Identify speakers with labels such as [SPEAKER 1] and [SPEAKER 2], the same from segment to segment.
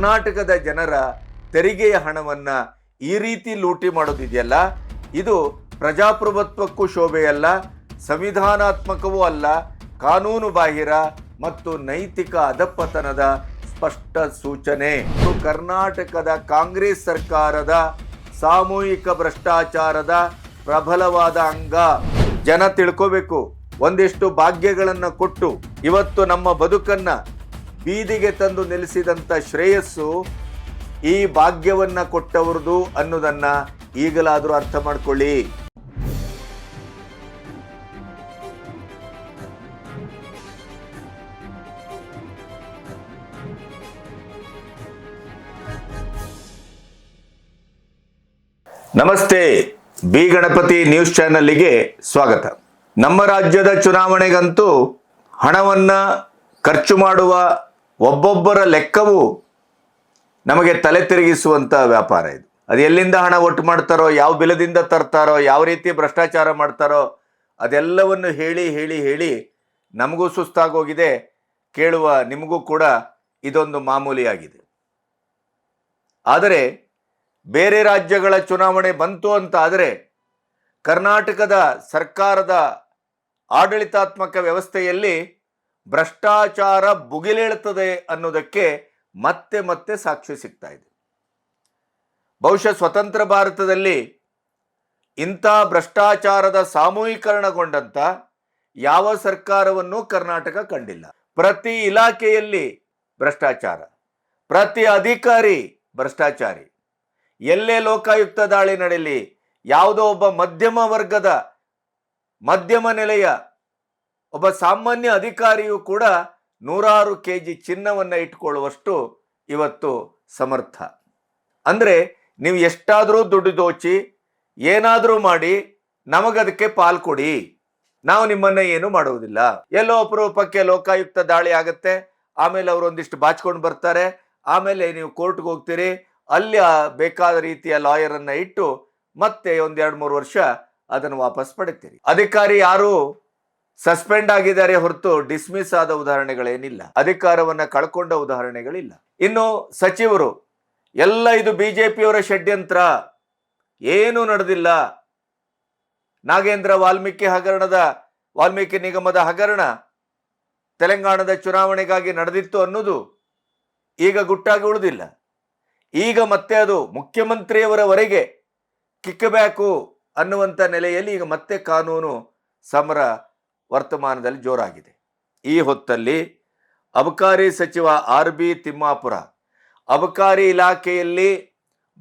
[SPEAKER 1] ಕರ್ನಾಟಕದ ಜನರ ತೆರಿಗೆಯ ಹಣವನ್ನ ಈ ರೀತಿ ಲೂಟಿ ಮಾಡೋದಿದೆಯಲ್ಲ? ಇದು ಪ್ರಜಾಪ್ರಭುತ್ವಕ್ಕೂ ಶೋಭೆಯಲ್ಲ, ಸಂವಿಧಾನಾತ್ಮಕವೂ ಅಲ್ಲ, ಕಾನೂನು ಬಾಹಿರ ಮತ್ತು ನೈತಿಕ ಅಧಪತನದ ಸ್ಪಷ್ಟ ಸೂಚನೆ. ಇದು ಕರ್ನಾಟಕದ ಕಾಂಗ್ರೆಸ್ ಸರ್ಕಾರದ ಸಾಮೂಹಿಕ ಭ್ರಷ್ಟಾಚಾರದ ಪ್ರಬಲವಾದ ಅಂಗ. ಜನ ತಿಳ್ಕೋಬೇಕು, ಒಂದಿಷ್ಟು ಭಾಗ್ಯಗಳನ್ನು ಕೊಟ್ಟು, ಇವತ್ತು ನಮ್ಮ ಬದುಕನ್ನ ಬೀದಿಗೆ ತಂದು ನಿಲ್ಲಿಸಿದಂತ ಶ್ರೇಯಸ್ಸು ಈ ಭಾಗ್ಯವನ್ನ ಕೊಟ್ಟವರದು ಅನ್ನೋದನ್ನ ಈಗಲಾದರೂ ಅರ್ಥ ಮಾಡ್ಕೊಳ್ಳಿ. ನಮಸ್ತೆ, ಬಿ ಗಣಪತಿ ನ್ಯೂಸ್ ಚಾನಲ್ಗೆ ಸ್ವಾಗತ. ನಮ್ಮ ರಾಜ್ಯದ ಚುನಾವಣೆಗಂತೂ ಹಣವನ್ನ ಖರ್ಚು ಮಾಡುವ ಒಬ್ಬೊಬ್ಬರ ಲೆಕ್ಕವು ನಮಗೆ ತಲೆ ತಿರುಗಿಸುವಂತ ವ್ಯಾಪಾರ ಇದು. ಅದು ಎಲ್ಲಿಂದ ಹಣ ಒಟ್ಟು ಮಾಡ್ತಾರೋ, ಯಾವ ಬಿಲದಿಂದ ತರ್ತಾರೋ, ಯಾವ ರೀತಿ ಭ್ರಷ್ಟಾಚಾರ ಮಾಡ್ತಾರೋ, ಅದೆಲ್ಲವನ್ನು ಹೇಳಿ ಹೇಳಿ ಹೇಳಿ ನಮಗೂ ಸುಸ್ತಾಗೋಗಿದೆ. ಕೇಳುವ ನಿಮಗೂ ಕೂಡ ಇದೊಂದು ಮಾಮೂಲಿಯಾಗಿದೆ. ಆದರೆ ಬೇರೆ ರಾಜ್ಯಗಳ ಚುನಾವಣೆ ಬಂತು ಅಂತ ಆದರೆ ಕರ್ನಾಟಕದ ಸರ್ಕಾರದ ಆಡಳಿತಾತ್ಮಕ ವ್ಯವಸ್ಥೆಯಲ್ಲಿ ಭ್ರಷ್ಟಾಚಾರ ಭುಗಿಲೇಳುತ್ತದೆ ಅನ್ನೋದಕ್ಕೆ ಮತ್ತೆ ಮತ್ತೆ ಸಾಕ್ಷಿ ಸಿಗ್ತಾ ಇದೆ. ಬಹುಶಃ ಸ್ವತಂತ್ರ ಭಾರತದಲ್ಲಿ ಇಂಥ ಭ್ರಷ್ಟಾಚಾರದ ಸಾಮೂಹೀಕರಣಗೊಂಡಂತ ಯಾವ ಸರ್ಕಾರವನ್ನು ಕರ್ನಾಟಕ ಕಂಡಿಲ್ಲ. ಪ್ರತಿ ಇಲಾಖೆಯಲ್ಲಿ ಭ್ರಷ್ಟಾಚಾರ, ಪ್ರತಿ ಅಧಿಕಾರಿ ಭ್ರಷ್ಟಾಚಾರಿ. ಎಲ್ಲೇ ಲೋಕಾಯುಕ್ತ ದಾಳಿ ನಡೆಯಲಿ ಯಾವುದೋ ಒಬ್ಬ ಮಧ್ಯಮ ವರ್ಗದ ಮಧ್ಯಮ ನೆಲೆಯ ಒಬ್ಬ ಸಾಮಾನ್ಯ ಅಧಿಕಾರಿಯು ಕೂಡ ನೂರಾರು ಕೆ ಜಿ ಚಿನ್ನವನ್ನು ಇಟ್ಕೊಳ್ಳುವಷ್ಟು ಇವತ್ತು ಸಮರ್ಥ. ಅಂದರೆ ನೀವು ಎಷ್ಟಾದರೂ ದುಡ್ಡು ದೋಚಿ, ಏನಾದರೂ ಮಾಡಿ, ನಮಗದಕ್ಕೆ ಪಾಲ್ ಕೊಡಿ. ನಾವು ನಿಮ್ಮನ್ನ ಏನು ಮಾಡುವುದಿಲ್ಲ. ಎಲ್ಲೋ ಅಪರೂಪಕ್ಕೆ ಲೋಕಾಯುಕ್ತ ದಾಳಿ ಆಗುತ್ತೆ, ಆಮೇಲೆ ಅವರು ಒಂದಿಷ್ಟು ಬಾಚ್ಕೊಂಡು ಬರ್ತಾರೆ, ಆಮೇಲೆ ನೀವು ಕೋರ್ಟ್ಗೆ ಹೋಗ್ತೀರಿ, ಅಲ್ಲಿ ಬೇಕಾದ ರೀತಿಯ ಲಾಯರ್ ಅನ್ನ ಇಟ್ಟು ಮತ್ತೆ ಒಂದ್ ಎರಡ್ ಮೂರು ವರ್ಷ ಅದನ್ನು ವಾಪಸ್ ಪಡಿತೀರಿ. ಅಧಿಕಾರಿ ಯಾರು? ಸಸ್ಪೆಂಡ್ ಆಗಿದ್ದಾರೆ ಹೊರತು ಡಿಸ್ಮಿಸ್ ಆದ ಉದಾಹರಣೆಗಳೇನಿಲ್ಲ. ಅಧಿಕಾರವನ್ನ ಕಳ್ಕೊಂಡ ಉದಾಹರಣೆಗಳಿಲ್ಲ. ಇನ್ನು ಸಚಿವರು, ಎಲ್ಲ ಇದು ಬಿಜೆಪಿಯವರ ಷಡ್ಯಂತ್ರ. ಏನೂ ನಡೆದಿಲ್ಲ. ನಾಗೇಂದ್ರ ವಾಲ್ಮೀಕಿ ಹಗರಣದ, ವಾಲ್ಮೀಕಿ ನಿಗಮದ ಹಗರಣ ತೆಲಂಗಾಣದ ಚುನಾವಣೆಗಾಗಿ ನಡೆದಿತ್ತು ಅನ್ನೋದು ಈಗ ಗುಟ್ಟಾಗಿ ಉಳಿದಿಲ್ಲ. ಈಗ ಮತ್ತೆ ಅದು ಮುಖ್ಯಮಂತ್ರಿಯವರವರೆಗೆ ಕಿಕ್ಕಬ್ಯಾಕು ಅನ್ನುವಂಥ ನೆಲೆಯಲ್ಲಿ ಈಗ ಮತ್ತೆ ಕಾನೂನು ಸಮರ ವರ್ತಮಾನದಲ್ಲಿ ಜೋರಾಗಿದೆ. ಈ ಹೊತ್ತಲ್ಲಿ ಅಬಕಾರಿ ಸಚಿವ ಆರ್ ಬಿ ತಿಮ್ಮಾಪುರ, ಅಬಕಾರಿ ಇಲಾಖೆಯಲ್ಲಿ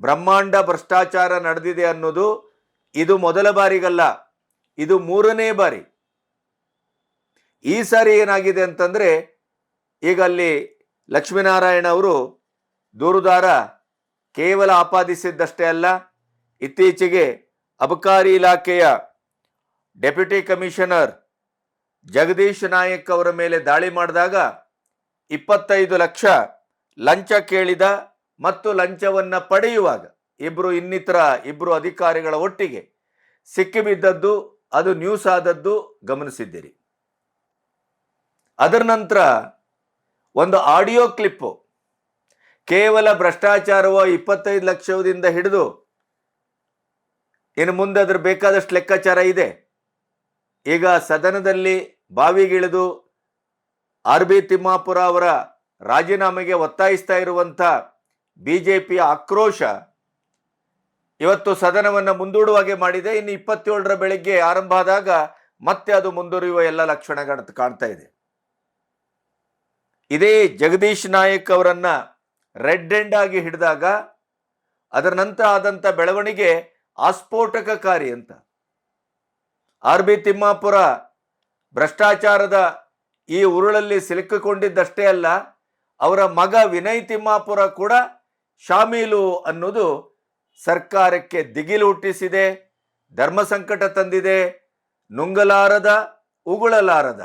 [SPEAKER 1] ಬ್ರಹ್ಮಾಂಡ ಭ್ರಷ್ಟಾಚಾರ ನಡೆದಿದೆ ಅನ್ನೋದು ಇದು ಮೊದಲ ಬಾರಿಗಲ್ಲ, ಇದು ಮೂರನೇ ಬಾರಿ. ಈ ಸಾರಿ ಏನಾಗಿದೆ ಅಂತಂದರೆ, ಈಗ ಅಲ್ಲಿ ಲಕ್ಷ್ಮೀನಾರಾಯಣ ಅವರು ದೂರುದಾರ ಕೇವಲ ಆಪಾದಿಸಿದ್ದಷ್ಟೇ ಅಲ್ಲ, ಇತ್ತೀಚೆಗೆ ಅಬಕಾರಿ ಇಲಾಖೆಯ ಡೆಪ್ಯೂಟಿ ಕಮಿಷನರ್ ಜಗದೀಶ್ ನಾಯಕ್ ಅವರ ಮೇಲೆ ದಾಳಿ ಮಾಡಿದಾಗ ಇಪ್ಪತ್ತೈದು ಲಕ್ಷ ಲಂಚ ಕೇಳಿದ ಮತ್ತು ಲಂಚವನ್ನ ಪಡೆಯುವಾಗ ಇಬ್ರು ಇನ್ನಿತರ ಇಬ್ರು ಅಧಿಕಾರಿಗಳ ಒಟ್ಟಿಗೆ ಸಿಕ್ಕಿಬಿದ್ದದ್ದು, ಅದು ನ್ಯೂಸ್ ಆದದ್ದು ಗಮನಿಸಿದ್ದೀರಿ. ಅದರ ನಂತರ ಒಂದು ಆಡಿಯೋ ಕ್ಲಿಪ್ಪು ಕೇವಲ ಭ್ರಷ್ಟಾಚಾರವೋ ಇಪ್ಪತ್ತೈದು ಲಕ್ಷದಿಂದ ಹಿಡಿದು ಇನ್ನು ಮುಂದೆ ಅದ್ರ ಬೇಕಾದಷ್ಟು ಲೆಕ್ಕಾಚಾರ ಇದೆ. ಈಗ ಸದನದಲ್ಲಿ ಬಾವಿಗಿಳಿದು ಆರ್ ಬಿ ತಿಮ್ಮಾಪುರ ಅವರ ರಾಜೀನಾಮೆಗೆ ಒತ್ತಾಯಿಸ್ತಾ ಇರುವಂಥ ಬಿಜೆಪಿಯ ಆಕ್ರೋಶ ಇವತ್ತು ಸದನವನ್ನು ಮುಂದೂಡುವಾಗೆ ಮಾಡಿದೆ. ಇನ್ನು ಇಪ್ಪತ್ತೇಳರ ಬೆಳಿಗ್ಗೆ ಆರಂಭ ಆದಾಗ ಮತ್ತೆ ಅದು ಮುಂದುವರಿಯುವ ಎಲ್ಲ ಲಕ್ಷಣಗಳ ಕಾಣ್ತಾ ಇದೆ. ಇದೇ ಜಗದೀಶ್ ನಾಯಕ್ ಅವರನ್ನ ರೆಡ್ ಎಂಡ್ ಆಗಿ ಹಿಡಿದಾಗ ಅದರ ನಂತರ ಆದಂತ ಬೆಳವಣಿಗೆ ಆಸ್ಫೋಟಕಕಾರಿ ಅಂತ. ಆರ್ ಬಿ ತಿಮ್ಮಾಪುರ ಭ್ರಷ್ಟಾಚಾರದ ಈ ಉರುಳಲ್ಲಿ ಸಿಲುಕಿಕೊಂಡಿದ್ದಷ್ಟೇ ಅಲ್ಲ, ಅವರ ಮಗ ವಿನಯ್ ತಿಮ್ಮಾಪುರ ಕೂಡ ಶಾಮೀಲು ಅನ್ನೋದು ಸರ್ಕಾರಕ್ಕೆ ದಿಗಿಲು ಹುಟ್ಟಿಸಿದೆ, ಧರ್ಮ ಸಂಕಟ ತಂದಿದೆ, ನುಂಗಲಾರದ, ಉಗುಳಲಾರದ.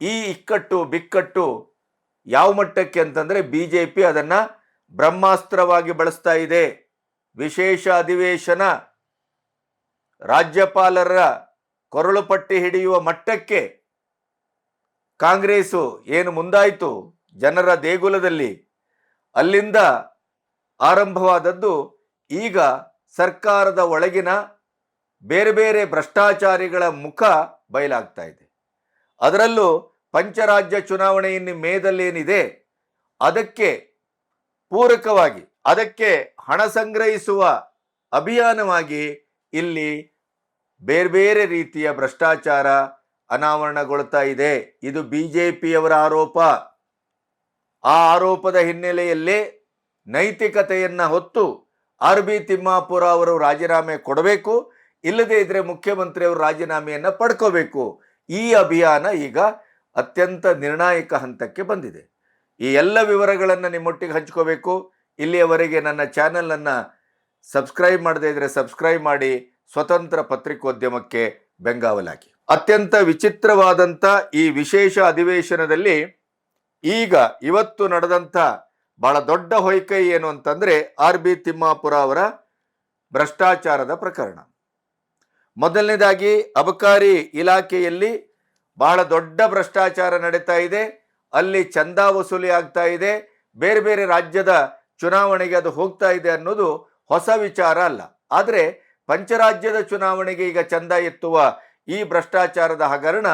[SPEAKER 1] ಈ ಇಕ್ಕಟ್ಟು ಬಿಕ್ಕಟ್ಟು ಯಾವ ಮಟ್ಟಕ್ಕೆ ಅಂತಂದ್ರೆ ಪಿ ಅದನ್ನ ಬ್ರಹ್ಮಾಸ್ತ್ರವಾಗಿ ಬಳಸ್ತಾ ಇದೆ. ವಿಶೇಷ ಅಧಿವೇಶನ ರಾಜ್ಯಪಾಲರ ಕೊರಳು ಪಟ್ಟಿ ಹಿಡಿಯುವ ಮಟ್ಟಕ್ಕೆ ಕಾಂಗ್ರೆಸ್ ಏನು ಮುಂದಾಯಿತು? ಜನರ ದೇಗುಲದಲ್ಲಿ ಅಲ್ಲಿಂದ ಆರಂಭವಾದದ್ದು ಈಗ ಸರ್ಕಾರದ ಒಳಗಿನ ಬೇರೆ ಬೇರೆ ಭ್ರಷ್ಟಾಚಾರಿಗಳ ಮುಖ ಬಯಲಾಗ್ತಾ ಇದೆ. ಅದರಲ್ಲೂ ಪಂಚರಾಜ್ಯ ಚುನಾವಣೆಯನ್ನು ಮೇದಲ್ಲೇನಿದೆ? ಅದಕ್ಕೆ ಪೂರಕವಾಗಿ, ಅದಕ್ಕೆ ಹಣ ಸಂಗ್ರಹಿಸುವ ಅಭಿಯಾನವಾಗಿ ಇಲ್ಲಿ ಬೇರೆ ಬೇರೆ ರೀತಿಯ ಭ್ರಷ್ಟಾಚಾರ ಅನಾವರಣಗೊಳ್ತಾ ಇದೆ. ಇದು ಬಿ ಜೆ ಪಿಯವರ ಆರೋಪ. ಆ ಆರೋಪದ ಹಿನ್ನೆಲೆಯಲ್ಲಿ ನೈತಿಕತೆಯನ್ನು ಹೊತ್ತು ಆರ್ ಬಿ ತಿಮ್ಮಾಪುರ ಅವರು ರಾಜೀನಾಮೆ ಕೊಡಬೇಕು, ಇಲ್ಲದೇ ಇದ್ರೆ ಮುಖ್ಯಮಂತ್ರಿ ಅವರು ರಾಜೀನಾಮೆಯನ್ನ ಪಡ್ಕೋಬೇಕು. ಈ ಅಭಿಯಾನ ಈಗ ಅತ್ಯಂತ ನಿರ್ಣಾಯಕ ಹಂತಕ್ಕೆ ಬಂದಿದೆ. ಈ ಎಲ್ಲ ವಿವರಗಳನ್ನು ನಿಮ್ಮೊಟ್ಟಿಗೆ ಹಂಚ್ಕೋಬೇಕು. ಇಲ್ಲಿಯವರೆಗೆ ನನ್ನ ಚಾನಲನ್ನು ಸಬ್ಸ್ಕ್ರೈಬ್ ಮಾಡದೇ ಇದ್ದರೆ ಸಬ್ಸ್ಕ್ರೈಬ್ ಮಾಡಿ ಸ್ವತಂತ್ರ ಪತ್ರಿಕೋದ್ಯಮಕ್ಕೆ ಬೆಂಗಾವಲಾಗಿ. ಅತ್ಯಂತ ವಿಚಿತ್ರವಾದಂಥ ಈ ವಿಶೇಷ ಅಧಿವೇಶನದಲ್ಲಿ ಈಗ ಇವತ್ತು ನಡೆದಂಥ ಬಹಳ ದೊಡ್ಡ ಹೊಯ್ಕೈ ಏನು ಅಂತಂದರೆ ಆರ್ ಬಿ ತಿಮ್ಮಾಪುರ ಅವರ ಭ್ರಷ್ಟಾಚಾರದ ಪ್ರಕರಣ. ಮೊದಲನೇದಾಗಿ ಅಬಕಾರಿ ಇಲಾಖೆಯಲ್ಲಿ ಬಹಳ ದೊಡ್ಡ ಭ್ರಷ್ಟಾಚಾರ ನಡೀತಾ ಇದೆ. ಅಲ್ಲಿ ಚಂದ ವಸೂಲಿ ಆಗ್ತಾ ಇದೆ. ಬೇರೆ ಬೇರೆ ರಾಜ್ಯದ ಚುನಾವಣೆಗೆ ಅದು ಹೋಗ್ತಾ ಇದೆ ಅನ್ನೋದು ಹೊಸ ವಿಚಾರ ಅಲ್ಲ. ಆದರೆ ಪಂಚರಾಜ್ಯದ ಚುನಾವಣೆಗೆ ಈಗ ಚಂದ ಎತ್ತುವ ಈ ಭ್ರಷ್ಟಾಚಾರದ ಹಗರಣ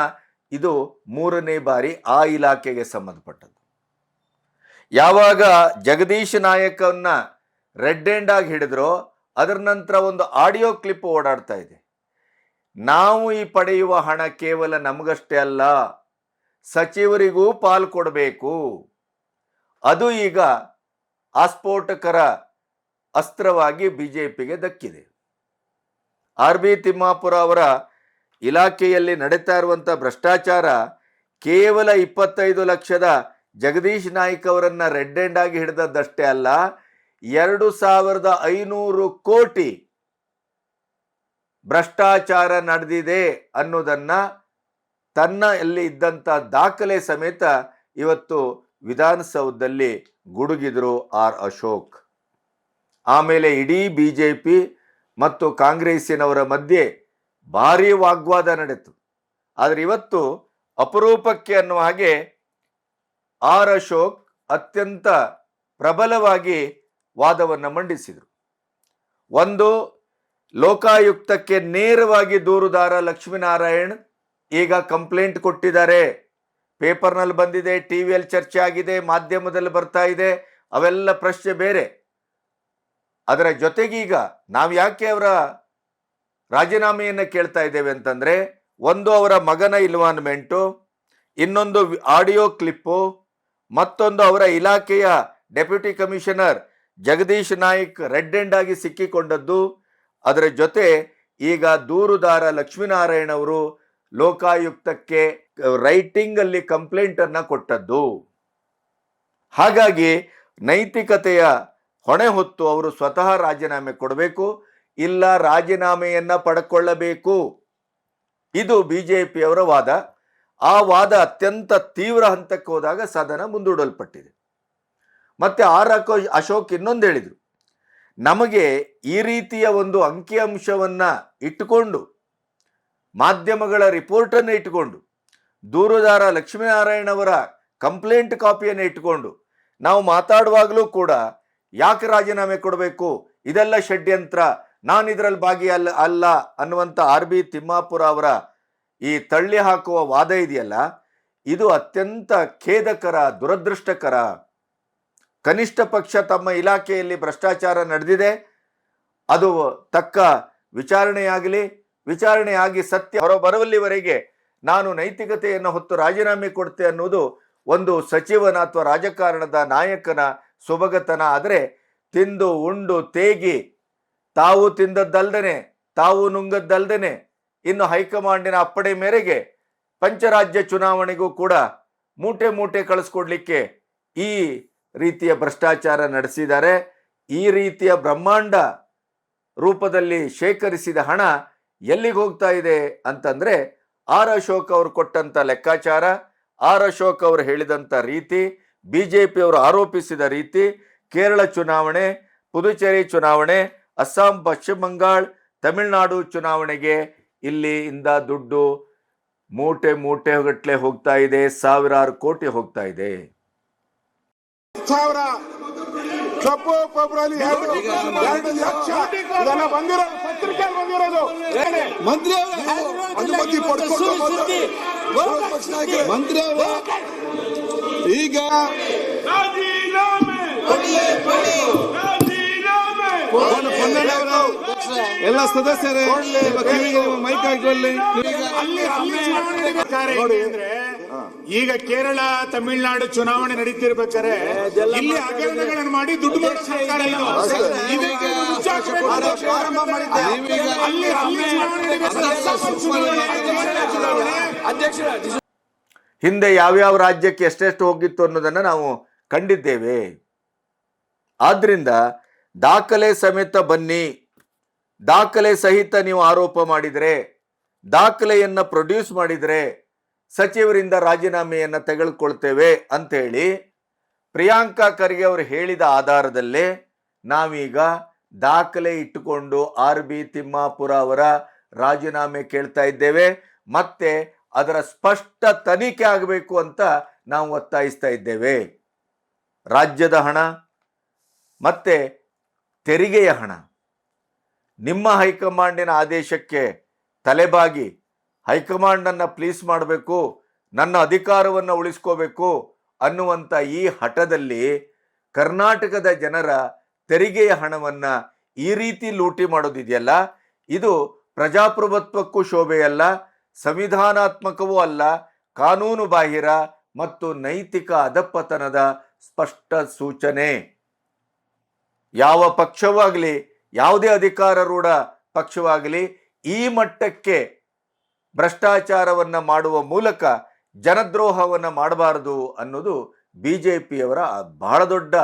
[SPEAKER 1] ಇದು ಮೂರನೇ ಬಾರಿ ಆ ಇಲಾಖೆಗೆ ಸಂಬಂಧಪಟ್ಟದ್ದು. ಯಾವಾಗ ಜಗದೀಶ್ ನಾಯಕನ್ನ ರೆಡ್ ಹ್ಯಾಂಡ್ ಆಗಿ ಹಿಡಿದ್ರೋ ಅದರ ನಂತರ ಒಂದು ಆಡಿಯೋ ಕ್ಲಿಪ್ ಓಡಾಡ್ತಾ ಇದೆ. ನಾವು ಈ ಪಡೆಯುವ ಹಣ ಕೇವಲ ನಮಗಷ್ಟೇ ಅಲ್ಲ, ಸಚಿವರಿಗೂ ಪಾಲು ಕೊಡಬೇಕು. ಅದು ಈಗ ಆಸ್ಫೋಟಕರ ಅಸ್ತ್ರವಾಗಿ ಬಿಜೆಪಿಗೆ ದಕ್ಕಿದೆ. ಆರ್ ಬಿ ತಿಮ್ಮಾಪುರ ಅವರ ಇಲಾಖೆಯಲ್ಲಿ ನಡೀತಾ ಇರುವಂಥ ಭ್ರಷ್ಟಾಚಾರ ಕೇವಲ ಇಪ್ಪತ್ತೈದು ಲಕ್ಷದ ಜಗದೀಶ್ ನಾಯ್ಕ್ ಅವರನ್ನು ರೆಡ್ ಹ್ಯಾಂಡ್ ಆಗಿ ಹಿಡಿದದ್ದಷ್ಟೇ ಅಲ್ಲ, ಎರಡು ಸಾವಿರದ ಐನೂರು ಕೋಟಿ ಭ್ರಷ್ಟಾಚಾರ ನಡೆದಿದೆ ಅನ್ನೋದನ್ನು ತನ್ನ ಅಲ್ಲಿ ಇದ್ದಂಥ ದಾಖಲೆ ಸಮೇತ ಇವತ್ತು ವಿಧಾನಸೌಧದಲ್ಲಿ ಗುಡುಗಿದ್ರು ಆರ್ ಅಶೋಕ್. ಆಮೇಲೆ ಇಡೀ ಬಿಜೆಪಿ ಮತ್ತು ಕಾಂಗ್ರೆಸ್ಸಿನವರ ಮಧ್ಯೆ ಭಾರೀ ವಾಗ್ವಾದ ನಡೆಯಿತು ಆದರೆ ಇವತ್ತು ಅಪರೂಪಕ್ಕೆ ಅನ್ನುವ ಹಾಗೆ ಆರ್ ಅಶೋಕ್ ಅತ್ಯಂತ ಪ್ರಬಲವಾಗಿ ವಾದವನ್ನು ಮಂಡಿಸಿದರು. ಒಂದು, ಲೋಕಾಯುಕ್ತಕ್ಕೆ ನೇರವಾಗಿ ದೂರುದಾರ ಲಕ್ಷ್ಮೀನಾರಾಯಣ್ ಈಗ ಕಂಪ್ಲೇಂಟ್ ಕೊಟ್ಟಿದ್ದಾರೆ. ಪೇಪರ್ನಲ್ಲಿ ಬಂದಿದೆ, ಟಿ ವಿಯಲ್ಲಿ ಚರ್ಚೆ ಆಗಿದೆ, ಮಾಧ್ಯಮದಲ್ಲಿ ಬರ್ತಾ ಇದೆ, ಅವೆಲ್ಲ ಪ್ರಶ್ನೆ ಬೇರೆ. ಅದರ ಜೊತೆಗೀಗ ನಾವು ಯಾಕೆ ಅವರ ರಾಜೀನಾಮೆಯನ್ನು ಕೇಳ್ತಾ ಇದ್ದೇವೆ ಅಂತಂದರೆ, ಒಂದು ಅವರ ಮಗನ ಇನ್ವಾಲ್ವ್ಮೆಂಟು ಇನ್ನೊಂದು ಆಡಿಯೋ ಕ್ಲಿಪ್ಪು ಮತ್ತೊಂದು ಅವರ ಇಲಾಖೆಯ deputy commissioner Jagadish Naik red hand ಆಗಿ ಸಿಕ್ಕಿಕೊಂಡದ್ದು. ಅದರ ಜೊತೆ ಈಗ ದೂರುದಾರ ಲಕ್ಷ್ಮೀನಾರಾಯಣ ಅವರು ಲೋಕಾಯುಕ್ತಕ್ಕೆ ರೈಟಿಂಗ್ ಅಲ್ಲಿ ಕಂಪ್ಲೇಂಟ್ ಅನ್ನ ಕೊಟ್ಟದ್ದು. ಹಾಗಾಗಿ ನೈತಿಕತೆಯ ಹೊಣೆ ಹೊತ್ತು ಅವರು ಸ್ವತಃ ರಾಜೀನಾಮೆ ಕೊಡಬೇಕು, ಇಲ್ಲ ರಾಜೀನಾಮೆಯನ್ನ ಪಡ್ಕೊಳ್ಳಬೇಕು. ಇದು ಬಿ ಜೆ ಪಿಯವರ ವಾದ. ಆ ವಾದ ಅತ್ಯಂತ ತೀವ್ರ ಹಂತಕ್ಕೆ ಹೋದಾಗ ಸದನ ಮುಂದೂಡಲ್ಪಟ್ಟಿದೆ. ಮತ್ತೆ ಆರ್ ಅಶೋಕ್ ಇನ್ನೊಂದು ಹೇಳಿದರು, ನಮಗೆ ಈ ರೀತಿಯ ಒಂದು ಅಂಕಿಅಂಶವನ್ನ ಇಟ್ಟುಕೊಂಡು, ಮಾಧ್ಯಮಗಳ ರಿಪೋರ್ಟನ್ನು ಇಟ್ಟುಕೊಂಡು, ದೂರುದಾರ ಲಕ್ಷ್ಮೀನಾರಾಯಣ ಅವರ ಕಂಪ್ಲೇಂಟ್ ಕಾಪಿಯನ್ನು ಇಟ್ಟುಕೊಂಡು, ನಾವು ಮಾತಾಡುವಾಗಲೂ ಕೂಡ ಯಾಕೆ ರಾಜೀನಾಮೆ ಕೊಡಬೇಕು? ಇದೆಲ್ಲ ಷಡ್ಯಂತ್ರ. ನಾನು ಇದರಲ್ಲಿ ಭಾಗಿ ಅಲ್ಲ ಅಲ್ಲ ಅನ್ನುವಂಥ ಆರ್ ಬಿ ತಿಮ್ಮಾಪುರ ಅವರ ಈ ತಳ್ಳಿ ಹಾಕುವ ವಾದ ಇದೆಯಲ್ಲ? ಇದು ಅತ್ಯಂತ ಖೇದಕರ, ದುರದೃಷ್ಟಕರ. ಕನಿಷ್ಠ ಪಕ್ಷ ತಮ್ಮ ಇಲಾಖೆಯಲ್ಲಿ ಭ್ರಷ್ಟಾಚಾರ ನಡೆದಿದೆ. ಅದು ತಕ್ಕ ವಿಚಾರಣೆಯಾಗಲಿ. ವಿಚಾರಣೆಯಾಗಿ ಸತ್ಯ ಹೊರಬರುವಲ್ಲಿವರೆಗೆ ನಾನು ನೈತಿಕತೆಯನ್ನು ಹೊತ್ತು ರಾಜೀನಾಮೆ ಕೊಡ್ತೆ ಅನ್ನೋದು ಒಂದು ಸಚಿವನ ಅಥವಾ ರಾಜಕಾರಣದ ನಾಯಕನ ಸೊಬಗತನ ಆದರೆ ತಿಂದು ಉಂಡು ತೇಗಿ. ತಾವು ತಿಂದದ್ದಲ್ದನೆ, ತಾವು ನುಂಗದ್ದಲ್ದನೆ, ಇನ್ನು ಹೈಕಮಾಂಡಿನ ಅಪ್ಪಡೆ ಮೇರೆಗೆ ಪಂಚರಾಜ್ಯ ಚುನಾವಣೆಗೂ ಕೂಡ ಮೂಟೆ ಮೂಟೆ ಕಳಿಸ್ಕೊಡ್ಲಿಕ್ಕೆ ಈ ರೀತಿಯ ಭ್ರಷ್ಟಾಚಾರ ನಡೆಸಿದ್ದಾರೆ. ಈ ರೀತಿಯ ಬ್ರಹ್ಮಾಂಡ ರೂಪದಲ್ಲಿ ಶೇಖರಿಸಿದ ಹಣ ಎಲ್ಲಿಗೆ ಹೋಗ್ತಾ ಇದೆ ಅಂತಂದರೆ ಆರ್ ಅಶೋಕ್ ಅವರು ಕೊಟ್ಟಂಥ ಲೆಕ್ಕಾಚಾರ, ಆರ್ ಅಶೋಕ್ ಅವರು ಹೇಳಿದಂಥ ರೀತಿ ಬಿಜೆಪಿ ಅವರು ಆರೋಪಿಸಿದ ರೀತಿ ಕೇರಳ ಚುನಾವಣೆ ಪುದುಚೇರಿ ಚುನಾವಣೆ ಅಸ್ಸಾಂ ಪಶ್ಚಿಮ ಬಂಗಾಳ ತಮಿಳುನಾಡು ಚುನಾವಣೆಗೆ ಇಲ್ಲಿ ಇಂದ ದುಡ್ಡು ಮೂಟೆ ಮೂಟೆ ಗಟ್ಟಲೆ ಹೋಗ್ತಾ ಇದೆ ಸಾವಿರಾರು ಕೋಟಿ ಹೋಗ್ತಾ ಇದೆ
[SPEAKER 2] ಸಾವಿರ ಕಪ್ಪು ಗೊಬ್ಬರಲ್ಲಿ ಎರಡು ಎರಡು ಲಕ್ಷ ಇದೆಲ್ಲ ಬಂದಿರೋದು ಪತ್ರಿಕೆಯಲ್ಲಿ ಬಂದಿರೋದು
[SPEAKER 3] ಮಂತ್ರಿ ಈಗ ಎಲ್ಲ ಸದಸ್ಯರೇ ಕಿವಿಗೆ ಮೈಕ್
[SPEAKER 2] ನೋಡಿ.
[SPEAKER 4] ಅಂದ್ರೆ ಈಗ ಕೇರಳ ತಮಿಳುನಾಡು ಚುನಾವಣೆ ನಡೀತಿರ್ಬೇಕಾದ್ರೆ ಇಲ್ಲಿ ಹಗರಣಗಳನ್ನು ಮಾಡಿ ದುಡ್ಡು ಮಾಡೋ ಸರ್ಕಾರ ಇದು ಅಲ್ಲಿ ಅಲ್ಲಿ ಚುನಾವಣೆ ಅಸ್ಸಾಂ ಚುನಾವಣೆ, ಕೇರಳ ಚುನಾವಣೆ
[SPEAKER 1] ಹಿಂದೆ ಯಾವ್ಯಾವ ರಾಜ್ಯಕ್ಕೆ ಎಷ್ಟೆಷ್ಟು ಹೋಗಿತ್ತು ಅನ್ನೋದನ್ನು ನಾವು ಕಂಡಿದ್ದೇವೆ. ಆದ್ರಿಂದ ದಾಖಲೆ ಸಮೇತ ಬನ್ನಿ. ದಾಖಲೆ ಸಹಿತ ನೀವು ಆರೋಪ ಮಾಡಿದರೆ, ದಾಖಲೆಯನ್ನು ಪ್ರೊಡ್ಯೂಸ್ ಮಾಡಿದರೆ ಸಚಿವರಿಂದ ರಾಜೀನಾಮೆಯನ್ನು ತೆಗೆದುಕೊಳ್ತೇವೆ ಅಂಥೇಳಿ ಪ್ರಿಯಾಂಕಾ ಖರ್ಗೆ ಅವರು ಹೇಳಿದ ಆಧಾರದಲ್ಲೇ ನಾವೀಗ ದಾಖಲೆ ಇಟ್ಟುಕೊಂಡು ಆರ್ ಬಿ ತಿಮ್ಮಾಪುರ ಅವರ ರಾಜೀನಾಮೆ ಕೇಳ್ತಾ ಇದ್ದೇವೆ. ಮತ್ತೆ ಅದರ ಸ್ಪಷ್ಟ ತನಿಖೆ ಆಗಬೇಕು ಅಂತ ನಾವು ಒತ್ತಾಯಿಸ್ತಾ ಇದ್ದೇವೆ. ರಾಜ್ಯದ ಹಣ ಮತ್ತೆ ತೆರಿಗೆಯ ಹಣ. ನಿಮ್ಮ ಹೈಕಮಾಂಡಿನ ಆದೇಶಕ್ಕೆ ತಲೆಬಾಗಿ ಹೈಕಮಾಂಡನ್ನು ಪ್ಲೀಸ್ ಮಾಡಬೇಕು, ನನ್ನ ಅಧಿಕಾರವನ್ನು ಉಳಿಸ್ಕೋಬೇಕು ಅನ್ನುವಂಥ ಈ ಹಠದಲ್ಲಿ ಕರ್ನಾಟಕದ ಜನರ ತೆರಿಗೆಯ ಹಣವನ್ನ ಈ ರೀತಿ ಲೂಟಿ ಮಾಡೋದಿದೆಯಲ್ಲ? ಇದು ಪ್ರಜಾಪ್ರಭುತ್ವಕ್ಕೂ ಶೋಭೆಯಲ್ಲ ಸಂವಿಧಾನಾತ್ಮಕವೂ ಅಲ್ಲ, ಕಾನೂನು ಬಾಹಿರ ಮತ್ತು ನೈತಿಕ ಅಧಪತನದ ಸ್ಪಷ್ಟ ಸೂಚನೆ. ಯಾವ ಪಕ್ಷವಾಗಲಿ, ಯಾವುದೇ ಅಧಿಕಾರರೂಢ ಪಕ್ಷವಾಗಲಿ, ಈ ಮಟ್ಟಕ್ಕೆ ಭ್ರಷ್ಟಾಚಾರವನ್ನು ಮಾಡುವ ಮೂಲಕ ಜನದ್ರೋಹವನ್ನು ಮಾಡಬಾರದು ಅನ್ನೋದು ಬಿಜೆಪಿಯವರ ಬಹಳ ದೊಡ್ಡ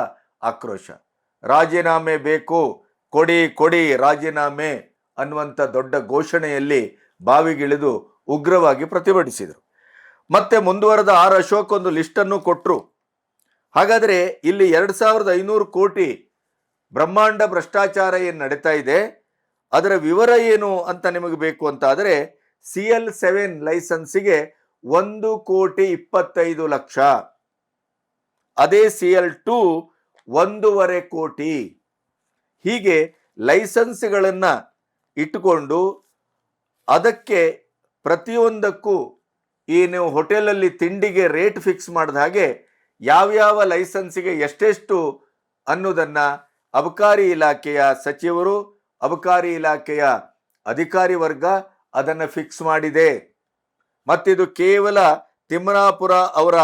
[SPEAKER 1] ಆಕ್ರೋಶ. ರಾಜೀನಾಮೆ ಬೇಕು, ಕೊಡಿ ಕೊಡಿ ರಾಜೀನಾಮೆ ಅನ್ನುವಂಥ ದೊಡ್ಡ ಘೋಷಣೆಯಲ್ಲಿ ಬಾವಿಗಿಳಿದು ಉಗ್ರವಾಗಿ ಪ್ರತಿಭಟಿಸಿದರು. ಮತ್ತೆ ಮುಂದುವರೆದ ಆರ್ ಅಶೋಕ್ ಒಂದು ಲಿಸ್ಟನ್ನು ಕೊಟ್ಟರು ಹಾಗಾದರೆ ಇಲ್ಲಿ ಎರಡು ಸಾವಿರದ ಐನೂರು ಕೋಟಿ ಬ್ರಹ್ಮಾಂಡ ಭ್ರಷ್ಟಾಚಾರ ಏನು ನಡೀತಾ ಇದೆ? ಅದರ ವಿವರ ಏನು ಅಂತ ನಿಮಗೆ ಬೇಕು ಅಂತ ಆದರೆ ಸಿ ಎಲ್ ಸೆವೆನ್ ಲೈಸೆನ್ಸಿಗೆ ಒಂದು ಕೋಟಿ ಇಪ್ಪತ್ತೈದು ಲಕ್ಷ. ಅದೇ ಸಿ ಎಲ್ ಟು ಒಂದೂವರೆ ಕೋಟಿ. ಹೀಗೆ ಲೈಸೆನ್ಸ್ಗಳನ್ನು ಇಟ್ಟುಕೊಂಡು ಅದಕ್ಕೆ ಪ್ರತಿಯೊಂದಕ್ಕೂ ಈ ನೀವು ಹೋಟೆಲಲ್ಲಿ ತಿಂಡಿಗೆ ರೇಟ್ ಫಿಕ್ಸ್ ಮಾಡಿದ ಹಾಗೆ ಯಾವ್ಯಾವ ಲೈಸೆನ್ಸಿಗೆ ಎಷ್ಟೆಷ್ಟು ಅನ್ನೋದನ್ನು ಅಬಕಾರಿ ಇಲಾಖೆಯ ಸಚಿವರು, ಅಬಕಾರಿ ಇಲಾಖೆಯ ಅಧಿಕಾರಿ ವರ್ಗ ಅದನ್ನು ಫಿಕ್ಸ್ ಮಾಡಿದೆ. ಮತ್ತಿದು ಕೇವಲ ತಿಮ್ಮರಾಪುರ ಅವರ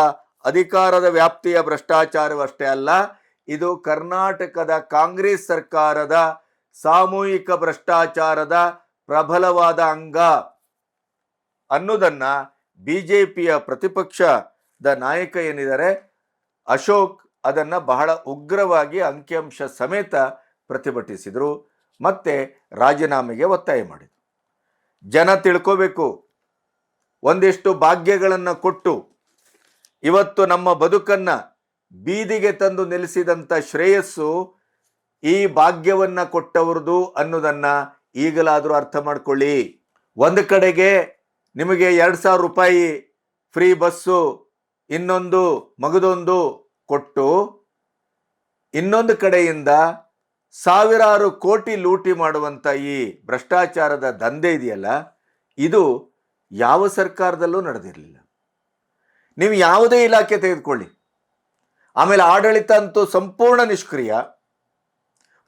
[SPEAKER 1] ಅಧಿಕಾರದ ವ್ಯಾಪ್ತಿಯ ಭ್ರಷ್ಟಾಚಾರವಷ್ಟೇ ಅಲ್ಲ, ಇದು ಕರ್ನಾಟಕದ ಕಾಂಗ್ರೆಸ್ ಸರ್ಕಾರದ ಸಾಮೂಹಿಕ ಭ್ರಷ್ಟಾಚಾರದ ಪ್ರಬಲವಾದ ಅಂಗ. ಅನ್ನೋದನ್ನ ಬಿಜೆಪಿಯ ಪ್ರತಿಪಕ್ಷದ ನಾಯಕ ಏನಿದ್ದಾರೆ, ಅಶೋಕ್ ಅದನ್ನ ಬಹಳ ಉಗ್ರವಾಗಿ ಅಂಕಿಅಂಶ ಸಮೇತ ಪ್ರತಿಭಟಿಸಿದರು, ಮತ್ತೆ ರಾಜೀನಾಮೆಗೆ ಒತ್ತಾಯ ಮಾಡಿದರು. ಜನ ತಿಳ್ಕೋಬೇಕು, ಒಂದಿಷ್ಟು ಭಾಗ್ಯಗಳನ್ನು ಕೊಟ್ಟು, ಇವತ್ತು ನಮ್ಮ ಬದುಕನ್ನ ಬೀದಿಗೆ ತಂದು ನಿಲ್ಲಿಸಿದಂಥ ಶ್ರೇಯಸ್ಸು ಈ ಭಾಗ್ಯವನ್ನು ಕೊಟ್ಟವ್ರದು ಅನ್ನೋದನ್ನು ಈಗಲಾದರೂ ಅರ್ಥ ಮಾಡ್ಕೊಳ್ಳಿ. ಒಂದು ಕಡೆಗೆ ನಿಮಗೆ ಎರಡು ಸಾವಿರ ರೂಪಾಯಿ ಫ್ರೀ ಬಸ್ಸು, ಇನ್ನೊಂದು ಮಗದೊಂದು ಕೊಟ್ಟು ಇನ್ನೊಂದು ಕಡೆಯಿಂದ ಸಾವಿರಾರು ಕೋಟಿ ಲೂಟಿ ಮಾಡುವಂಥ ಈ ಭ್ರಷ್ಟಾಚಾರದ ದಂಧೆ ಇದೆಯಲ್ಲ, ಇದು ಯಾವ ಸರ್ಕಾರದಲ್ಲೂ ನಡೆದಿರಲಿಲ್ಲ. ನೀವು ಯಾವುದೇ ಇಲಾಖೆ ತೆಗೆದುಕೊಳ್ಳಿ. ಆಮೇಲೆ ಆಡಳಿತ ಅಂತೂ ಸಂಪೂರ್ಣ ನಿಷ್ಕ್ರಿಯ.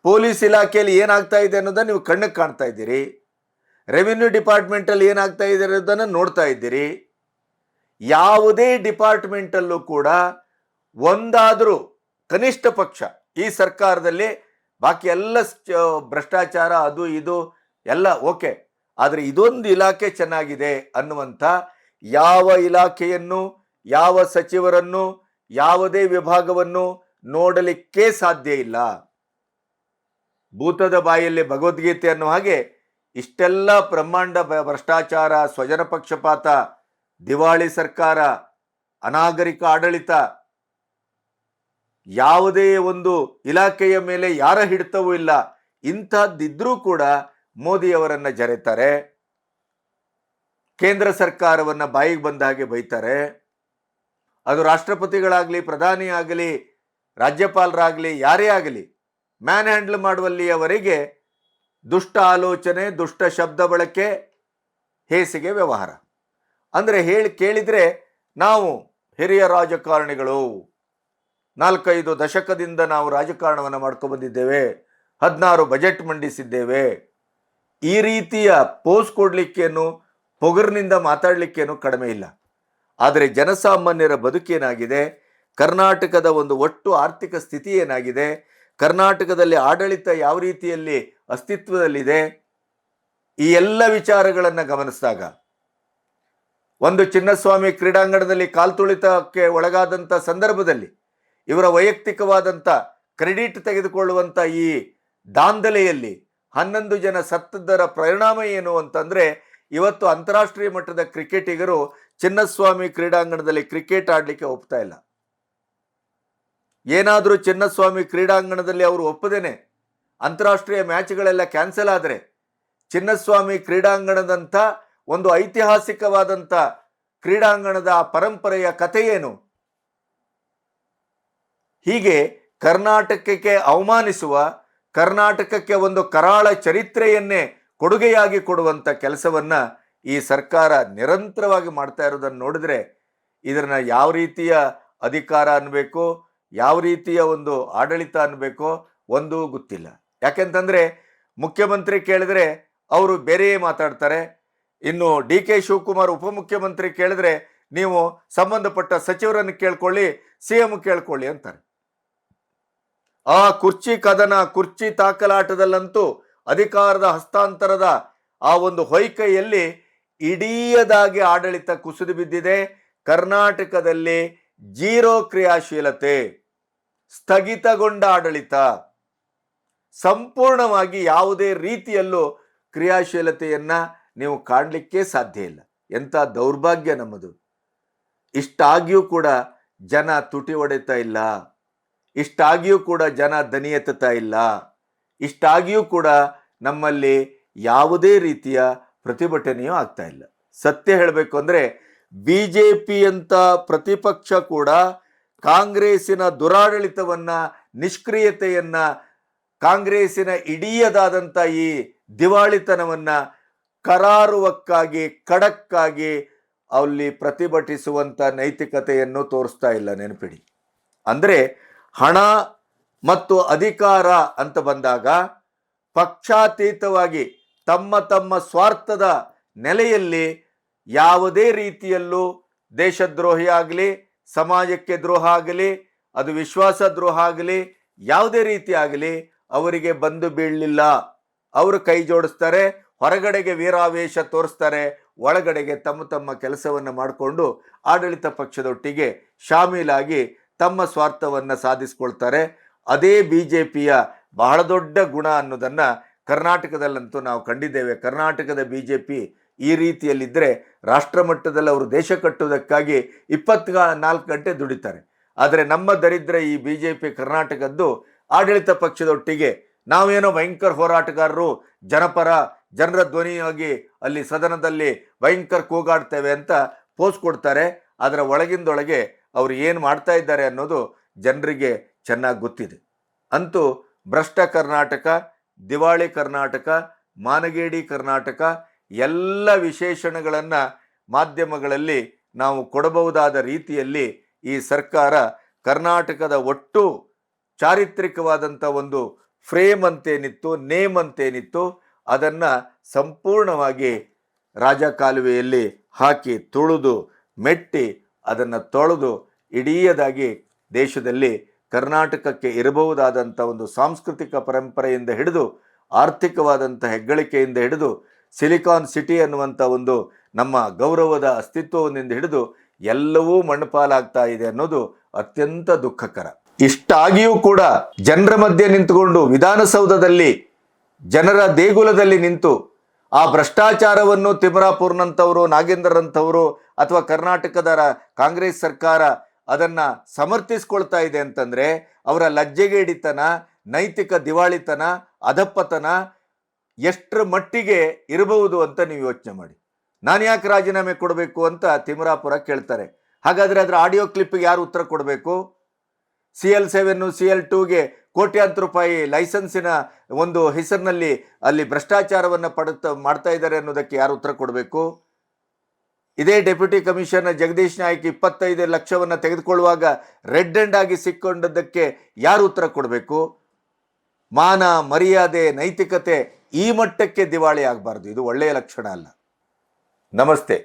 [SPEAKER 1] ಪೊಲೀಸ್ ಇಲಾಖೆಯಲ್ಲಿ ಏನಾಗ್ತಾ ಇದೆ ಅನ್ನೋದನ್ನ ನೀವು ಕಣ್ಣಿಗೆ ಕಾಣ್ತಾ ಇದ್ದೀರಿ. ರೆವಿನ್ಯೂ ಡಿಪಾರ್ಟ್ಮೆಂಟಲ್ಲಿ ಏನಾಗ್ತಾ ಇದೆ ಅನ್ನೋದನ್ನು ನೋಡ್ತಾ ಇದ್ದೀರಿ. ಯಾವುದೇ ಡಿಪಾರ್ಟ್ಮೆಂಟಲ್ಲೂ ಕೂಡ ಒಂದಾದರೂ ಕನಿಷ್ಠ ಪಕ್ಷ ಈ ಸರ್ಕಾರದಲ್ಲಿ ಬಾಕಿ ಎಲ್ಲ ಭ್ರಷ್ಟಾಚಾರ ಅದು ಇದು ಎಲ್ಲ ಓಕೆ. ಆದರೆ ಇದೊಂದು ಇಲಾಖೆ ಚೆನ್ನಾಗಿದೆ ಅನ್ನುವಂಥ ಯಾವ ಇಲಾಖೆಯನ್ನು, ಯಾವ ಸಚಿವರನ್ನು, ಯಾವುದೇ ವಿಭಾಗವನ್ನು ನೋಡಲಿಕ್ಕೆ ಸಾಧ್ಯ ಇಲ್ಲ. ಭೂತದ ಬಾಯಲ್ಲಿ ಭಗವದ್ಗೀತೆ ಅನ್ನುವ ಹಾಗೆ ಇಷ್ಟೆಲ್ಲ ಬ್ರಹ್ಮಾಂಡ ಭ್ರಷ್ಟಾಚಾರ, ಸ್ವಜನ ಪಕ್ಷಪಾತ, ದಿವಾಳಿ ಸರ್ಕಾರ, ಅನಾಗರಿಕ ಆಡಳಿತ, ಯಾವುದೇ ಒಂದು ಇಲಾಖೆಯ ಮೇಲೆ ಯಾರ ಹಿಡಿತವೂ ಇಲ್ಲ. ಇಂಥದ್ದಿದ್ರೂ ಕೂಡ ಮೋದಿಯವರನ್ನು ಜರೆತಾರೆ, ಕೇಂದ್ರ ಸರ್ಕಾರವನ್ನ ಬಾಯಿಗೆ ಬಂದ ಹಾಗೆ ಬೈತಾರೆ. ಅದು ರಾಷ್ಟ್ರಪತಿಗಳಾಗಲಿ, ಪ್ರಧಾನಿ ಆಗಲಿ, ರಾಜ್ಯಪಾಲರಾಗಲಿ, ಯಾರೇ ಆಗಲಿ ಮ್ಯಾನ್ ಹ್ಯಾಂಡಲ್ ಮಾಡುವಲ್ಲಿಯವರೆಗೆ ದುಷ್ಟ ಆಲೋಚನೆ ದುಷ್ಟ ಶಬ್ದ ಬಳಕೆ, ಹೇಸಿಗೆ ವ್ಯವಹಾರ. ಅಂದರೆ ಹೇಳಿ ಕೇಳಿದರೆ ನಾವು ಹಿರಿಯ ರಾಜಕಾರಣಿಗಳು. ನಾಲ್ಕೈದು ದಶಕದಿಂದ ನಾವು ರಾಜಕಾರಣವನ್ನು ಮಾಡ್ಕೊಬಂದಿದ್ದೇವೆ ಹದಿನಾರು ಬಜೆಟ್ ಮಂಡಿಸಿದ್ದೇವೆ. ಈ ರೀತಿಯ ಪೋಸ್ ಕೊಡಲಿಕ್ಕೇನು, ಪೊಗರಿನಿಂದ ಮಾತಾಡಲಿಕ್ಕೇನು ಕಡಿಮೆ ಇಲ್ಲ. ಆದರೆ ಜನಸಾಮಾನ್ಯರ ಬದುಕೇನಾಗಿದೆ ಕರ್ನಾಟಕದ ಒಂದು ಒಟ್ಟು ಆರ್ಥಿಕ ಸ್ಥಿತಿ ಏನಾಗಿದೆ? ಕರ್ನಾಟಕದಲ್ಲಿ ಆಡಳಿತ ಯಾವ ರೀತಿಯಲ್ಲಿ ಅಸ್ತಿತ್ವದಲ್ಲಿದೆ. ಈ ಎಲ್ಲ ವಿಚಾರಗಳನ್ನು ಗಮನಿಸಿದಾಗ, ಒಂದು ಚಿನ್ನಸ್ವಾಮಿ ಕ್ರೀಡಾಂಗಣದಲ್ಲಿ ಕಾಲ್ತುಳಿತಕ್ಕೆ ಒಳಗಾದಂಥ ಸಂದರ್ಭದಲ್ಲಿ ಇವರ ವೈಯಕ್ತಿಕವಾದಂಥ ಕ್ರೆಡಿಟ್ ತೆಗೆದುಕೊಳ್ಳುವಂಥ ಈ ದಾಂಧಲೆಯಲ್ಲಿ ಹನ್ನೊಂದು ಜನ ಸತ್ತದ್ದರ ಪರಿಣಾಮ ಏನು ಅಂತಂದರೆ, ಇವತ್ತು ಅಂತಾರಾಷ್ಟ್ರೀಯ ಮಟ್ಟದ ಕ್ರಿಕೆಟಿಗರು ಚಿನ್ನಸ್ವಾಮಿ ಕ್ರೀಡಾಂಗಣದಲ್ಲಿ ಕ್ರಿಕೆಟ್ ಆಡಲಿಕ್ಕೆ ಒಪ್ತಾ ಇಲ್ಲ. ಏನಾದರೂ ಚಿನ್ನಸ್ವಾಮಿ ಕ್ರೀಡಾಂಗಣದಲ್ಲಿ ಅವರು ಒಪ್ಪದೇನೆ? ಅಂತಾರಾಷ್ಟ್ರೀಯ ಮ್ಯಾಚ್ಗಳೆಲ್ಲ ಕ್ಯಾನ್ಸಲ್ ಆದರೆ ಚಿನ್ನಸ್ವಾಮಿ ಕ್ರೀಡಾಂಗಣದಂಥ ಒಂದು ಐತಿಹಾಸಿಕವಾದಂಥ ಕ್ರೀಡಾಂಗಣದ ಆ ಪರಂಪರೆಯ ಕಥೆಯೇನು ಹೀಗೆ ಕರ್ನಾಟಕಕ್ಕೆ ಅವಮಾನಿಸುವ, ಕರ್ನಾಟಕಕ್ಕೆ ಒಂದು ಕರಾಳ ಚರಿತ್ರೆಯನ್ನೇ ಕೊಡುಗೆಯಾಗಿ ಕೊಡುವಂಥ ಕೆಲಸವನ್ನ ಈ ಸರ್ಕಾರ ನಿರಂತರವಾಗಿ ಮಾಡ್ತಾ ಇರೋದನ್ನು ನೋಡಿದ್ರೆ ಇದನ್ನು ಯಾವ ರೀತಿಯ ಅಧಿಕಾರ ಅನ್ಬೇಕು ಯಾವ ರೀತಿಯ ಒಂದು ಆಡಳಿತ ಅನ್ನಬೇಕೋ ಒಂದೂ ಗೊತ್ತಿಲ್ಲ. ಯಾಕೆಂತಂದ್ರೆ ಮುಖ್ಯಮಂತ್ರಿ ಕೇಳಿದ್ರೆ ಅವರು ಬೇರೆಯೇ ಮಾತಾಡ್ತಾರೆ. ಇನ್ನು ಡಿ ಕೆ ಶಿವಕುಮಾರ್ ಉಪಮುಖ್ಯಮಂತ್ರಿ ಕೇಳಿದ್ರೆ ನೀವು ಸಂಬಂಧಪಟ್ಟ ಸಚಿವರನ್ನು ಕೇಳ್ಕೊಳ್ಳಿ, ಸಿ ಎಂ ಕೇಳ್ಕೊಳ್ಳಿ ಅಂತಾರೆ. ಆ ಕುರ್ಚಿ ಕದನ, ಕುರ್ಚಿ ತಾಕಲಾಟದಲ್ಲಂತೂ ಅಧಿಕಾರದ ಹಸ್ತಾಂತರದ ಆ ಒಂದು ಹೊಯ್ಕೈಯಲ್ಲಿ ಇಡೀಯದಾಗಿ ಆಡಳಿತ ಕುಸಿದು ಬಿದ್ದಿದೆ. ಕರ್ನಾಟಕದಲ್ಲಿ ಜೀರೋ ಕ್ರಿಯಾಶೀಲತೆ, ಸ್ಥಗಿತಗೊಂಡ ಆಡಳಿತ. ಸಂಪೂರ್ಣವಾಗಿ ಯಾವುದೇ ರೀತಿಯಲ್ಲೂ ಕ್ರಿಯಾಶೀಲತೆಯನ್ನ ನೀವು ಕಾಣಲಿಕ್ಕೆ ಸಾಧ್ಯ ಇಲ್ಲ. ಎಂಥ ದೌರ್ಭಾಗ್ಯ ನಮ್ಮದು. ಇಷ್ಟಾಗಿಯೂ ಕೂಡ ಜನ ತುಟಿ ಒಡೆತಾ ಇಲ್ಲ. ಇಷ್ಟಾಗಿಯೂ ಕೂಡ ಜನ ದನಿ ಎತ್ತುತ್ತಾ ಇಲ್ಲ. ಇಷ್ಟಾಗಿಯೂ ಕೂಡ ನಮ್ಮಲ್ಲಿ ಯಾವುದೇ ರೀತಿಯ ಪ್ರತಿಭಟನೆಯೂ ಆಗ್ತಾ ಇಲ್ಲ. ಸತ್ಯ ಹೇಳಬೇಕು ಅಂದರೆ ಬಿ ಜೆ ಪಿಯಂಥ ಪ್ರತಿಪಕ್ಷ ಕೂಡ ಕಾಂಗ್ರೆಸ್ಸಿನ ದುರಾಡಳಿತವನ್ನ, ನಿಷ್ಕ್ರಿಯತೆಯನ್ನ ಕಾಂಗ್ರೆಸ್ಸಿನ ಇಡೀಯದಾದಂಥ ಈ ದಿವಾಳಿತನವನ್ನು ಕರಾರುವಕ್ಕಾಗಿ, ಖಡಕ್ಕಾಗಿ ಅಲ್ಲಿ ಪ್ರತಿಭಟಿಸುವಂಥ ನೈತಿಕತೆಯನ್ನು ತೋರಿಸ್ತಾ ಇಲ್ಲ ನೆನಪಿಡಿ. ಅಂದರೆ ಹಣ ಮತ್ತು ಅಧಿಕಾರ ಅಂತ ಬಂದಾಗ ಪಕ್ಷಾತೀತವಾಗಿ ತಮ್ಮ ತಮ್ಮ ಸ್ವಾರ್ಥದ ನೆಲೆಯಲ್ಲಿ ಯಾವುದೇ ರೀತಿಯಲ್ಲೂ ದೇಶದ್ರೋಹಿ ಆಗಲಿ, ಸಮಾಜಕ್ಕೆ ದ್ರೋಹ ಆಗಲಿ, ಅದು ವಿಶ್ವಾಸ ದ್ರೋಹ ಆಗಲಿ, ಯಾವುದೇ ರೀತಿ ಆಗಲಿ ಅವರಿಗೆ ಬಂದು ಬೀಳಲಿಲ್ಲ. ಅವರು ಕೈ ಜೋಡಿಸ್ತಾರೆ, ಹೊರಗಡೆಗೆ ವೀರಾವೇಶ ತೋರಿಸ್ತಾರೆ, ಒಳಗಡೆಗೆ ತಮ್ಮ ತಮ್ಮ ಕೆಲಸವನ್ನು ಮಾಡಿಕೊಂಡು ಆಡಳಿತ ಪಕ್ಷದೊಟ್ಟಿಗೆ ಶಾಮೀಲಾಗಿ ತಮ್ಮ ಸ್ವಾರ್ಥವನ್ನು ಸಾಧಿಸ್ಕೊಳ್ತಾರೆ. ಅದೇ ಬಿ ಜೆ ಪಿಯ ಬಹಳ ದೊಡ್ಡ ಗುಣ ಅನ್ನೋದನ್ನು ಕರ್ನಾಟಕದಲ್ಲಂತೂ ನಾವು ಕಂಡಿದ್ದೇವೆ. ಕರ್ನಾಟಕದ ಬಿ ಜೆ ಪಿ ಈ ರೀತಿಯಲ್ಲಿದ್ದರೆ ರಾಷ್ಟ್ರ ಮಟ್ಟದಲ್ಲಿ ಅವರು ದೇಶ ಕಟ್ಟುವುದಕ್ಕಾಗಿ ಇಪ್ಪತ್ತ ನಾಲ್ಕು ಗಂಟೆ ದುಡಿತಾರೆ. ಆದರೆ ನಮ್ಮ ದರಿದ್ರ ಈ ಬಿ ಜೆ ಪಿ ಕರ್ನಾಟಕದ್ದು ಆಡಳಿತ ಪಕ್ಷದೊಟ್ಟಿಗೆ ನಾವೇನೋ ಭಯಂಕರ ಹೋರಾಟಗಾರರು, ಜನಪರ, ಜನರ ಧ್ವನಿಯಾಗಿ ಅಲ್ಲಿ ಸದನದಲ್ಲಿ ಭಯಂಕರ ಕೂಗಾಡ್ತೇವೆ ಅಂತ ಪೋಸ್ ಕೊಡ್ತಾರೆ. ಅದರ ಒಳಗಿಂದೊಳಗೆ ಅವರು ಏನು ಮಾಡ್ತಾ ಇದ್ದಾರೆ ಅನ್ನೋದು ಜನರಿಗೆ ಚೆನ್ನಾಗಿ ಗೊತ್ತಿದೆ. ಅಂತೂ ಭ್ರಷ್ಟ ಕರ್ನಾಟಕ, ದಿವಾಳಿ ಕರ್ನಾಟಕ, ಮಾನಗೇಡಿ ಕರ್ನಾಟಕ ಎಲ್ಲ ವಿಶೇಷಣಗಳನ್ನು ಮಾಧ್ಯಮಗಳಲ್ಲಿ ನಾವು ಕೊಡಬಹುದಾದ ರೀತಿಯಲ್ಲಿ ಈ ಸರ್ಕಾರ ಕರ್ನಾಟಕದ ಒಟ್ಟು ಚಾರಿತ್ರಿಕವಾದಂಥ ಒಂದು ಫ್ರೇಮ್ ಅಂತೇನಿತ್ತು, ನೇಮ್ ಅಂತೇನಿತ್ತು, ಅದನ್ನು ಸಂಪೂರ್ಣವಾಗಿ ರಾಜಕಾಲುವೆಯಲ್ಲಿ ಹಾಕಿ ತುಳಿದು ಮೆಟ್ಟಿ ಅದನ್ನು ತೊಳೆದು ಇಡೀಯದಾಗಿ ದೇಶದಲ್ಲಿ ಕರ್ನಾಟಕಕ್ಕೆ ಇರಬಹುದಾದಂಥ ಒಂದು ಸಾಂಸ್ಕೃತಿಕ ಪರಂಪರೆಯಿಂದ ಹಿಡಿದು ಆರ್ಥಿಕವಾದಂಥ ಹೆಗ್ಗಳಿಕೆಯಿಂದ ಹಿಡಿದು ಸಿಲಿಕಾನ್ ಸಿಟಿ ಅನ್ನುವಂಥ ಒಂದು ನಮ್ಮ ಗೌರವದ ಅಸ್ತಿತ್ವವನ್ನಿಂದ ಹಿಡಿದು ಎಲ್ಲವೂ ಮಣ್ಣುಪಾಲಾಗ್ತಾ ಇದೆ ಅನ್ನೋದು ಅತ್ಯಂತ ದುಃಖಕರ. ಇಷ್ಟಾಗಿಯೂ ಕೂಡ ಜನರ ಮಧ್ಯೆ ನಿಂತುಕೊಂಡು ವಿಧಾನಸೌಧದಲ್ಲಿ ಜನರ ದೇಗುಲದಲ್ಲಿ ನಿಂತು ಆ ಭ್ರಷ್ಟಾಚಾರವನ್ನು ತಿಮ್ರಾಪುರ್ನಂಥವರು, ನಾಗೇಂದ್ರರಂಥವರು ಅಥವಾ ಕರ್ನಾಟಕದ ಕಾಂಗ್ರೆಸ್ ಸರ್ಕಾರ ಅದನ್ನು ಸಮರ್ಥಿಸ್ಕೊಳ್ತಾ ಇದೆ ಅಂತಂದರೆ ಅವರ ಲಜ್ಜೆಗೇಡಿತನ, ನೈತಿಕ ದಿವಾಳಿತನ, ಅಧಪ್ಪತನ ಎಷ್ಟರ ಮಟ್ಟಿಗೆ ಇರಬಹುದು ಅಂತ ನೀವು ಯೋಚನೆ ಮಾಡಿ. ನಾನು ಯಾಕೆ ರಾಜೀನಾಮೆ ಕೊಡಬೇಕು ಅಂತ ತಿಮ್ರಾಪುರ ಕೇಳ್ತಾರೆ. ಹಾಗಾದರೆ ಅದರ ಆಡಿಯೋ ಕ್ಲಿಪ್ಗೆ ಯಾರು ಉತ್ತರ ಕೊಡಬೇಕು? C L seven, C L ಟೂಗೆ ಕೋಟ್ಯಾಂತರ ರೂಪಾಯಿ ಲೈಸೆನ್ಸಿನ ಒಂದು ಹೆಸರಿನಲ್ಲಿ ಅಲ್ಲಿ ಭ್ರಷ್ಟಾಚಾರವನ್ನು ಪಡುತ್ತ ಮಾಡ್ತಾ ಇದ್ದಾರೆ ಅನ್ನೋದಕ್ಕೆ ಯಾರು ಉತ್ತರ ಕೊಡಬೇಕು? ಇದೇ ಡೆಪ್ಯೂಟಿ ಕಮಿಷನರ್ ಜಗದೀಶ್ ನಾಯಕ್ ಇಪ್ಪತ್ತೈದು ಲಕ್ಷವನ್ನು ತೆಗೆದುಕೊಳ್ಳುವಾಗ ರೆಡ್ ಹ್ಯಾಂಡ್ ಆಗಿ ಸಿಕ್ಕೊಂಡದ್ದಕ್ಕೆ ಯಾರು ಉತ್ತರ ಕೊಡಬೇಕು? ಮಾನ, ಮರ್ಯಾದೆ, ನೈತಿಕತೆ ಈ ಮಟ್ಟಕ್ಕೆ ದಿವಾಳಿ ಆಗಬಾರ್ದು ಇದು ಒಳ್ಳೆಯ ಲಕ್ಷಣ ಅಲ್ಲ. ನಮಸ್ತೆ.